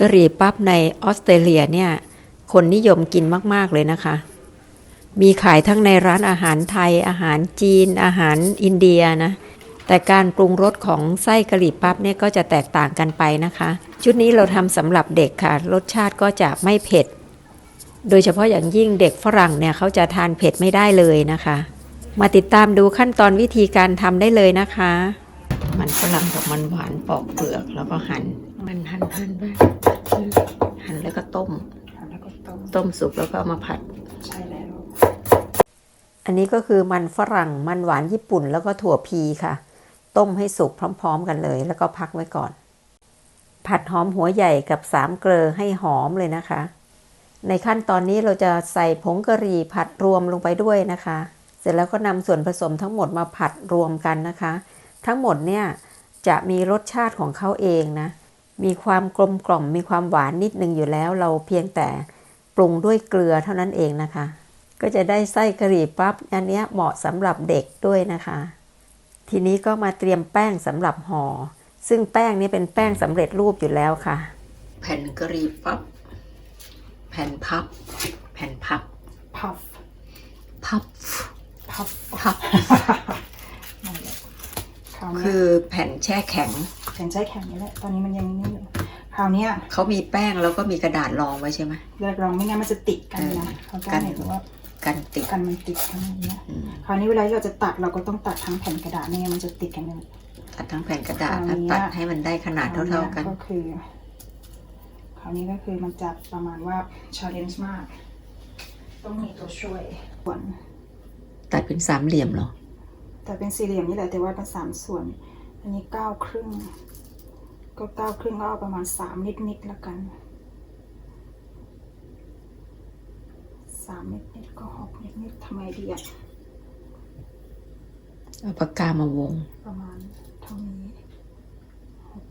กะหรี่ปั๊บในออสเตรเลียเนี่ย คนนิยมกินมาก ๆ เลยนะคะ มีขายทั้งในร้านอาหารไทย อาหารจีน อาหารอินเดียนะ แต่การปรุงรสของไส้กะหรี่ปั๊บเนี่ยก็จะแตกต่างกันไปนะคะ ชุดนี้เราทำสำหรับเด็กค่ะ รสชาติก็จะไม่เผ็ด โดยเฉพาะอย่างยิ่งเด็กฝรั่งเนี่ยเขาจะทานเผ็ดไม่ได้เลยนะคะ มาติดตามดูขั้นตอนวิธีการทำได้เลยนะคะ มันฝรั่งกับมันหวานปอกเปลือกแล้วก็หั่นมันหั่นหั่นไปหั่นแล้วก็ต้ม แล้วก็ต้มต้มสุกแล้วก็เอามาผัด ใช่แล้ว อันนี้ก็คือมันฝรั่งมันหวานญี่ปุ่นแล้วก็ถั่วพีค่ะ ต้มให้สุกพร้อม ๆ กันเลย แล้วก็พักไว้ก่อน ผัดหอมหัวใหญ่กับสามเกลอให้หอมเลยนะคะ ในขั้นตอนนี้เราจะใส่ผงกะหรี่ผัดรวมลงไปด้วยนะคะ เสร็จแล้วก็นำส่วนผสมทั้งหมดมาผัดรวมกันนะคะ ทั้งหมดเนี่ยจะมีรสชาติของเขาเองนะ มีความกลมกล่อม มีความหวานนิดนึงอยู่แล้ว เราเพียงแต่ปรุงด้วยเกลือเท่านั้นเองนะคะ ก็จะได้ไส้กะหรี่ปั๊บ อันเนี้ยเหมาะสำหรับเด็กด้วยนะคะ ทีนี้ก็มาเตรียมแป้งสำหรับห่อ ซึ่งแป้งนี้เป็นแป้งสำเร็จรูปอยู่แล้วค่ะ แผ่นกะหรี่ปั๊บ แผ่นพับ แผ่นพับ พัฟพับ พัฟพับนั่นแหละค ราวเนี้คืยอแผ่นแช่แข็ง แข็งใจแข็งนี่แหละตอนนี้มันยังนี่อยู่คราวเนี้ยเขามีแป้งแล้วก็มีกระดาษรองไว้ใช่ไหมเวลาเราไม่งั้นมันจะติดกันนะเออเขากัก็นเห็นว่ากันติดกันมันติดกันอย่างเงี้ยอืมคราวนี้เวลาที่เราจะตัดเราก็ต้องตัดทั้งแผ่นกระดาษไม่งั้นมันจะติดกันเลย ตัดทั้งแผ่นกระดาษคแล้วราวนี้ตัดให้มันได้ขนาดเท่า ๆกันก็คือ คราวนี้ก็คือมันจะประมาณว่า challenge มาก ต้องมีตัวช่วยส่วนตัดเป็นสามเหลี่ยมเหรอ แต่เป็นสี่เหลี่ยมนี่แหละแต่ว่าเป็นสามส่วน อันนี้เก้าครึ่ง ก็เก้าครึ่งก็เอาประมาณสามนิดนิดๆละกันสามนิดนิดๆก็หกนิดนิดๆทำไงดีอะเอาปากกามาวง ประมาณเท่านี้หก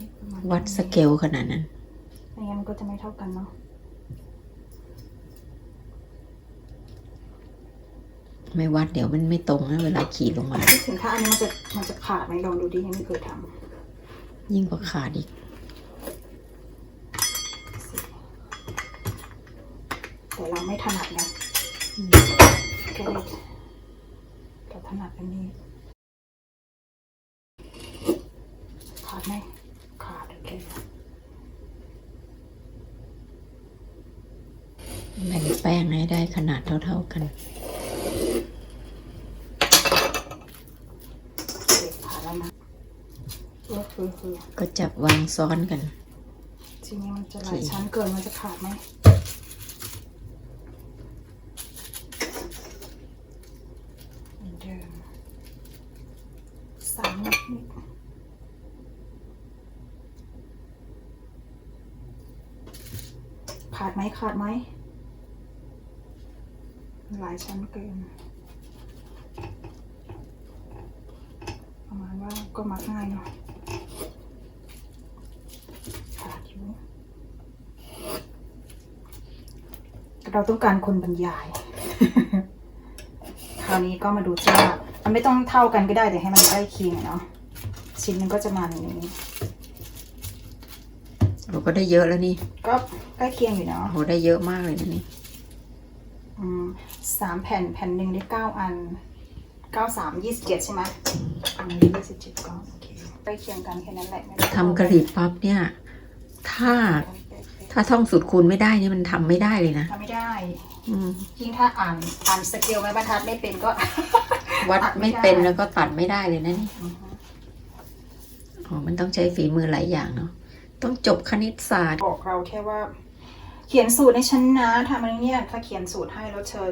นิดๆประมาณวัดสเกลขนาดนั้นไม่งั้นมันก็จะไม่เท่ากันเนาะ ไม่วัดเดี๋ยวมันไม่ตรงนะเวลาขีดลงมาถึงถ้าอันนี้มันจะมันจะขาดไหมลองดูดิยังไม่เคยทยิ่งกว่าขาดอีกำแต่เราไม่ถนัดนะก็เลยเราถนัดอันนี้ขาดไหมขาดโอเคแบ่งแป้งให้ได้ขนาดเท่าๆกัน โอเคขาดแล้วนะก็ คือคือก็จับวางซ้อนกัน ทีนี้มันจะหลายชั้นเกินมันจะขาดไหมเหมือนเดิมสามนิดนิดขาดไหมขาดไหมหลายชั้นเกินประมาณว่าก็มักง่ายเนาะขาดอยู่ เราต้องการคนบรรยาย คราวนี้ก็มาดูจ้ามันไม่ต้องเท่ากันก็ได้แต่ให้มันใกล้เคียงอะเนาะชิ้นหนึงก็จะมาอย่างนี้ เราก็ได้เยอะแล้วนี่ ก็ใกล้เคียงอยู่เนาะโหได้เยอะมากเลยนะนี่อืมสามแผ่นแผ่นหนึ่งได้เก้าอันเก้าสามยี่สิบเจ็ดใช่ไหมอันนี้ยี่สิบเจ็ดก้อนโอเคใกล้เคียงกันแค่นั้นแหละไม่ได้ทำกะหรี่ปั๊บเนี่ย ถ้า ถ้าท่องสูตรคูณไม่ได้นี่มันทำไม่ได้เลยนะทำไม่ได้อืม ยิ่งถ้าอ่านอ่านสเกลไม้บรรทัดไม่เป็นก็ วัดตัดไม่ได้เป็นแล้วก็ตัดไม่ได้เลยนะนี่อือฮึอ๋อมันต้องใช้ฝีมือหลายอย่างเนาะต้องจบคณิตศาสตร์ บอกเราแค่ว่า เขียนสูตรให้ฉันนะทำอะไรเนี่ยถ้าเขียนสูตรให้แล้วเธอ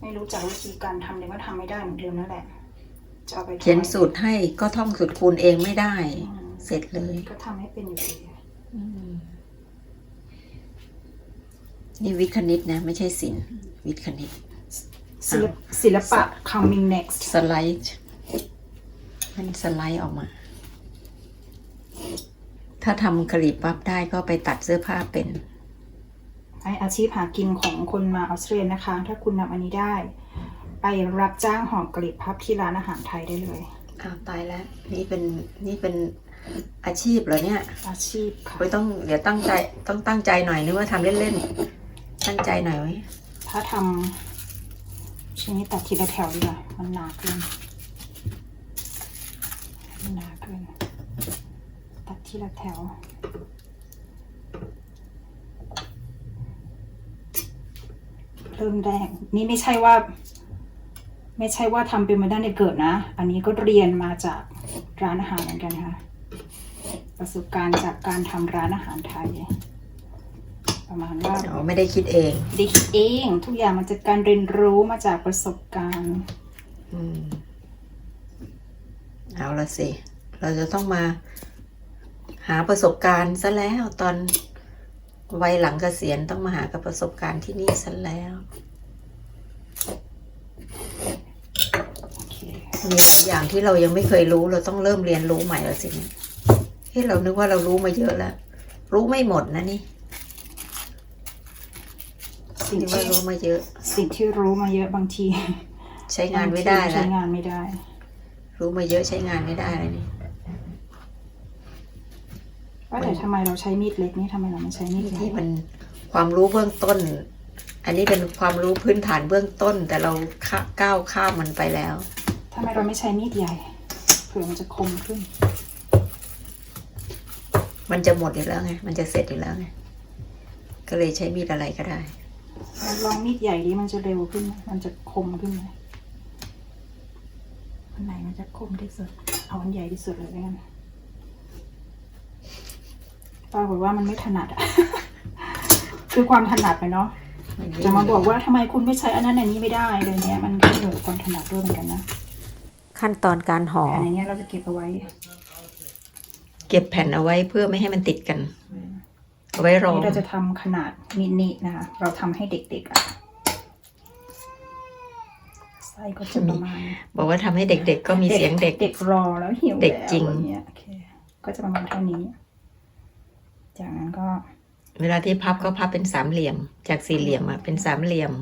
ไม่รู้จักวิธีการทำเดี๋ยวก็ทำไม่ได้เหมือนเดิมนั่นแหละจะเอาไปทำไมเขียนสูตรให้ก็ท่องสูตรคูณเองไม่ได้ อืมเสร็จเลย ก็ทำให้เป็นอยู่ดีอืม นี่วิทย์คณิตนะ ไม่ใช่ศิลป์วิทย์คณิต ศิลปศิลปะ coming next สไลด์มันสไลด์ออกมา ถ้าทำกะหรี่ปั๊บได้ก็ไปตัดเสื้อผ้าเป็นไออาชีพหากินของคนมาออสเตรเลียนะคะ ถ้าคุณนำอันนี้ได้ ไปรับจ้างห่อกลีบพับที่ร้านอาหารไทยได้เลยอ้าวตายแล้ว นี่เป็นนี่เป็นอาชีพเหรอเนี่ย อาชีพค่ะไว้ต้องเดี๋ยวตั้งใจต้องตั้งใจหน่อยนึกว่าทำเล่นๆ ตั้งใจหน่อยไว้ถ้าทำชิ้นนี้ตัดทีละแถวดีกว่า มันหนาเกินมันหนาเกิน ตัดทีละแถวเริ่มแรกนี่ไม่ใช่ว่า ไม่ใช่ว่าทำเป็นมาได้ในเกิดนะ อันนี้ก็เรียนมาจากร้านอาหารเหมือนกันค่ะ ประสบการณ์จากการทำร้านอาหารไทย ประมาณว่าอ๋อไม่ได้คิดเองไม่ได้คิดเอง ทุกอย่างมันจากการเรียนรู้มาจากประสบการณ์ อืมเอาละสิ เราจะต้องมา หาประสบการณ์ซะแล้วตอนวัยหลังเกษียณต้องมาหากับประสบการณ์ที่นี่ซะแล้วโอเคมีหลายอย่างที่เรายังไม่เคยรู้ เราต้องเริ่มเรียนรู้ใหม่แล้วสิเนี่ยเฮ้ยเรานึกว่าเรารู้มาเยอะแล้ว รู้ไม่หมดนะนี่ สิ่งคิดว่าที่รู้มาเยอะ สิ่งที่รู้มาเยอะบางที ใช้งานไม่ได้บทีแล้ใช้วงานไม่ได้ รู้มาเยอะใช้งานไม่ได้เลยนี่ว่าแต่ทำไมเราใช้มีดเล็กนี่ทำไมเราไม่ใช้มีดใหญ่ที่มันความรู้เบื้องต้น อันนี้เป็นความรู้พื้นฐานเบื้องต้น แต่เราข้าก้าวข้ามมันไปแล้วทำไมเราไม่ใช้มีดใหญ่เผื่อมันจะคมขึ้น มันจะหมดอยู่แล้วไงมันจะเสร็จอยู่แล้วไงก็เลยใช้มีดอะไรก็ได้ ลองมีดใหญ่ดิมันจะเร็วขึ้นไหมมันจะคมขึ้นไหมอันไหนมันจะคมที่สุด เอาอันใหญ่ที่สุดเลยแล้วกันปรากฏว่ามันไม่ถนัดอะคือความถนัดไปเนาะ จะมาบอกว่าทำไมคุณไม่ใช้อันนั้นอันนี้ไม่ได้เลยเนี่ยมันก็เกี่ยวกับความถนัดด้วยเหมือนกันนะ ขั้นตอนการห่อแผ่นอย่างเงี้ยเราจะเก็บเอาไว้ เก็บแผ่นเอาไว้เพื่อไม่ให้มันติดกัน เอาไว้รองนี่เราจะทำขนาดมินินะคะ เราทำให้เด็กๆอะไส้ก็จะประมาณบอกว่าทำให้เด็ก ๆ ก็มีเสียงเด็กเด็กรอแล้วหิวเด็กจริงแล้วอะไเงี้ยโอเคก็จะประมาณเท่านี้ จากนั้นก็ เวลาที่พับก็พับเป็นสามเหลี่ยม จากสี่เหลี่ยมอะเป็นสามเหลี่ยม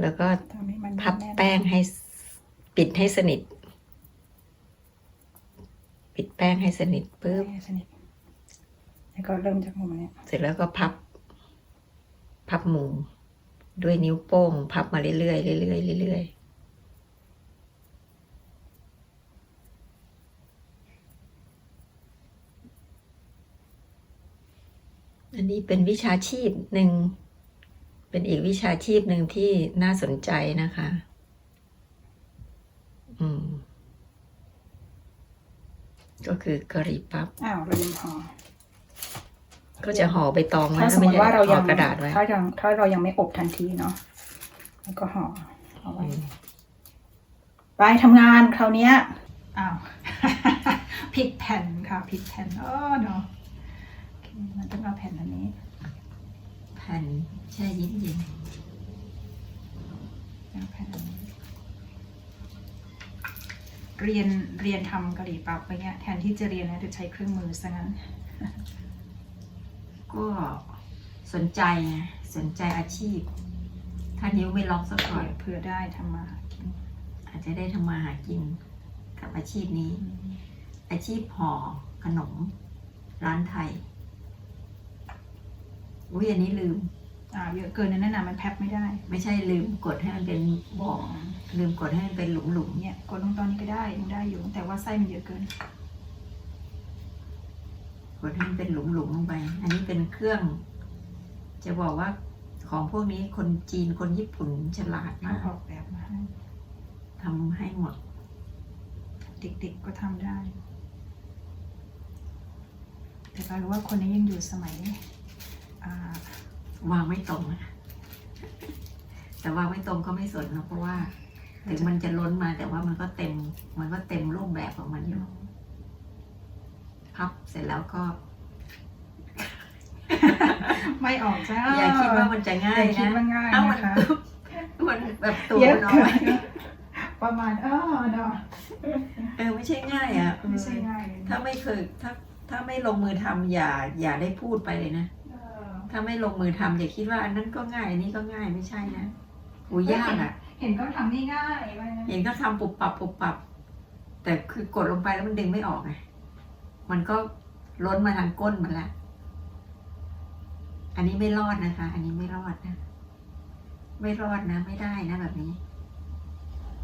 แล้วก็ทำให้มันพับน่นๆแป้งให้ปิดให้สนิท ปิดแป้งให้สนิทปุ๊บให้สนิท แล้วก็เริ่มจากมุมเนี้ยเสร็จแล้วก็พับ พับมุมด้วยนิ้วโป้ง พับมาเรื่อยๆเรื่อยๆเรื่อยๆอันนี้เป็นวิชาชีพหนึ่ง เป็นอีกวิชาชีพหนึ่งที่น่าสนใจนะคะ อืม ก็คือกะหรี่ปั๊บ อ้าวเราลืมห่อ ก็จะห่อใบตองไว้ถ้าสมมติว่าเรายังห่อกระดาษไว้ถ้ายังถ้าเรายังไม่อบทันทีเนาะแล้วก็ห่อเอาไว้ ไปทำงานคราวเนี้ยอ้าว ผิดแผ่นค่ะผิดแผ่นอ๋อเนาะโอเคมันต้องเอาแผ่นอันนี้ แผ่นแช่เย็นเย็นเอาแผ่นอันนี้เรียนเรียนทำกะหรี่ปั๊บไปเงี้ยแทนที่จะเรียนนะจะใช้เครื่องมือซะงั้น ก็สนใจไงสนใจอาชีพ ถ้านิ้วไม่ล็อกสักหน่เผื่ออยเผื่อได้ทำมาหากิน อาจจะได้ทำมาหากินกับอาชีพนี้ อาชีพห่อขนม ร้านไทยอุ้ยอันนี้ลืมอ่าเยอะเกินนั่นน่ะมันแพ็คไม่ได้ ไม่ใช่ลืมกดให้มันเป็นบ่อลืมกดให้มันเป็นหลุมหลุมๆเนี่ยกดลงตอนนี้ก็ได้ยังได้อยู่แต่ว่าไส้มันเยอะเกินก ดให้มันเป็นหลุมหลุมๆลงไป อันนี้เป็นเครื่อง จะบอกว่าของพวกนี้คนจีนคนญี่ปุ่นฉลาดมากออกแบบมาให้ทำให้หมด เด็กๆก็ทำได้ แต่กลายเป็นว่าคนนี้ยังอยู่สมัย วางไม่ตรงนะแต่วางไม่ตรงก็ไม่สนนะเพราะว่าถึงมันจะล้นมาแต่ว่ามันก็เต็ม มันก็เต็มรูปแบบของมันอยู่ พับเสร็จแล้วก็ ไม่ออกจ้าอย่าคิดว่ามันจะง่ายอย่าคิดนะว่าง่ายถ้ามันนะคะมันแบบตัวเยอะน้อเกิยนประมาณเออเนาะเออไม่ใช่ง่ายอะไม่ใช่ง่ายเลยถ้าไม่เคยถ้าถ้าไม่ลงมือทำอย่าอย่าได้พูดไปเลยนะเออถ้าไม่ลงมือทำอย่าคิดว่าอันนั้นก็ง่ายอันนี้ก็ง่ายไม่ใช่นะอูยากอะ เห็นเขาทำง่ายๆว่างั้นเห็นเขาทำปุบปับปุบปับ แต่คือกดลงไปแล้วมันดึงไม่ออกไง มันก็ล้นมาทางก้นมันละ อันนี้ไม่รอดนะคะ อันนี้ไม่รอดนะ ไม่รอดนะ ไม่ได้นะแบบนี้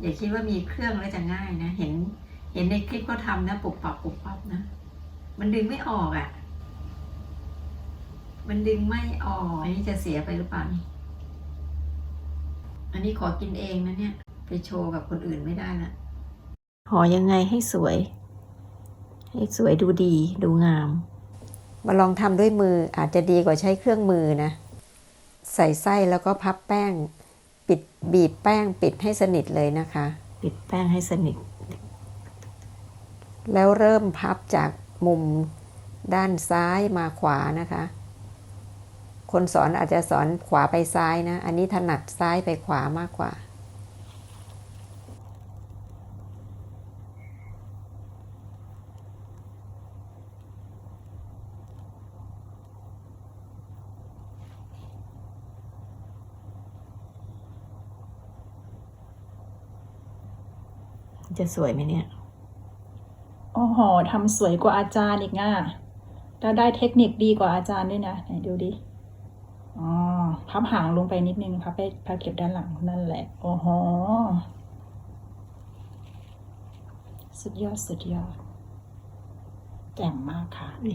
อย่าคิดว่ามีเครื่องแล้วจะง่ายนะ เห็น เห็นในคลิปเขาทำนะปุบปับปุบปับนะ มันดึงไม่ออกอะ่ะ มันดึงไม่ออก อันนี้จะเสียไปหรือเปล่านี่อันนี้ขอกินเองนะเนี่ย ไปโชว์กับคนอื่นไม่ได้ละห่อยังไงให้สวย ให้สวยดูดีดูงาม มาลองทำด้วยมืออาจจะดีกว่าใช้เครื่องมือนะ ใส่ไส้แล้วก็พับแป้ง ปิดบีบแป้งปิดให้สนิทเลยนะคะ ปิดแป้งให้สนิท แล้วเริ่มพับจากมุมด้านซ้ายมาขวานะคะ คนสอนอาจจะสอนขวาไปซ้ายนะ อันนี้ถนัดซ้ายไปขวามากกว่า จะสวยไหมเนี่ย โอ้โหทำสวยกว่าอาจารย์อีกอะแล้วได้เทคนิคดีกว่าอาจารย์ด้วยนะไหนดูดิ อ๋อ พับหางลงไปนิดนึง พับไปพับเก็บด้านหลังนั่นแหละ โอ้โห สุดยอด สุดยอดแจ่มมากค่ะเ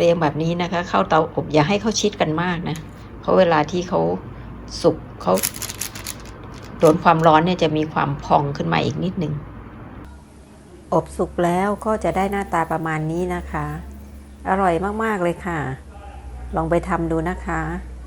รียงแบบนี้นะคะ เข้าเตาอบอย่าให้เขาชิดกันมากนะ เพราะเวลาที่เขาสุกเขา โดนความร้อนเนี่ยจะมีความพองขึ้นมาอีกนิดนึง อบสุกแล้วก็จะได้หน้าตาประมาณนี้นะคะ อร่อยมาก ๆ เลยค่ะ ลองไปทำดูนะคะ